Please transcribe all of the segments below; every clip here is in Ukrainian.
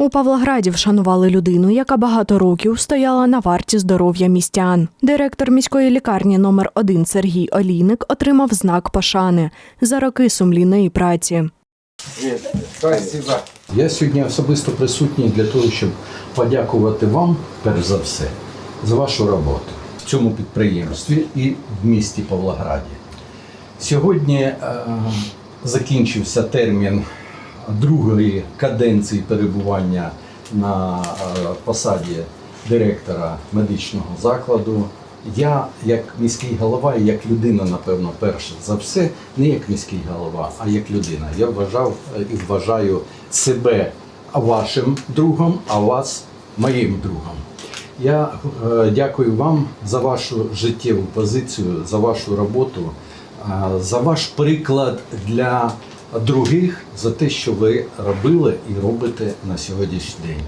У Павлограді вшанували людину, яка багато років стояла на варті здоров'я містян. Директор міської лікарні номер 1 Сергій Олійник отримав знак пошани за роки сумлінної праці. Я сьогодні особисто присутній для того, щоб подякувати вам, перш за все, за вашу роботу в цьому підприємстві і в місті Павлограді. Сьогодні е, закінчився термін другої каденції перебування на е, посаді директора медичного закладу. Я, як міський голова, і як людина, напевно, перше за все, не як міський голова, а як людина. Я вважав е, і вважаю себе вашим другом, а вас моїм другом. Я е, дякую вам за вашу життєву позицію, за вашу роботу, за ваш приклад для других, за те, що ви робили і робите на сьогоднішній день.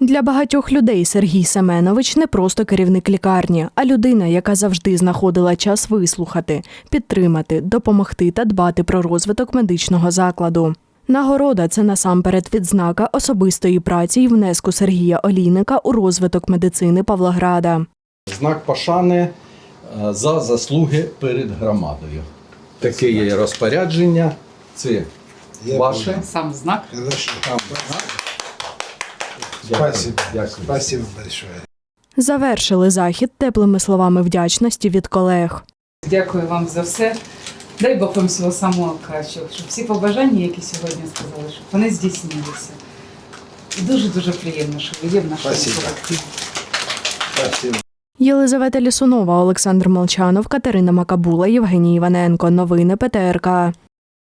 Для багатьох людей Сергій Семенович не просто керівник лікарні, а людина, яка завжди знаходила час вислухати, підтримати, допомогти та дбати про розвиток медичного закладу. Нагорода це насамперед відзнака особистої праці і внеску Сергія Олійника у розвиток медицини Павлограда. Знак пошани е, за заслуги перед громадою. Таке є розпорядження. Це Я ваше. Сам знак. Там. Дякую. Спасибо. Дякую. Спасибо большое. Завершили захід теплими словами вдячності від колег. Дякую вам за все. Дай Бог вам всього самого кращого, щоб всі побажання, які сьогодні сказали, щоб вони здійснилися. І дуже-дуже приємно, що ви є в нашому Спасибо. колективі. Єлизавета Лісунова, Олександр Молчанов, Катерина Макабула, Євгеній Іваненко. Новини ПТРК.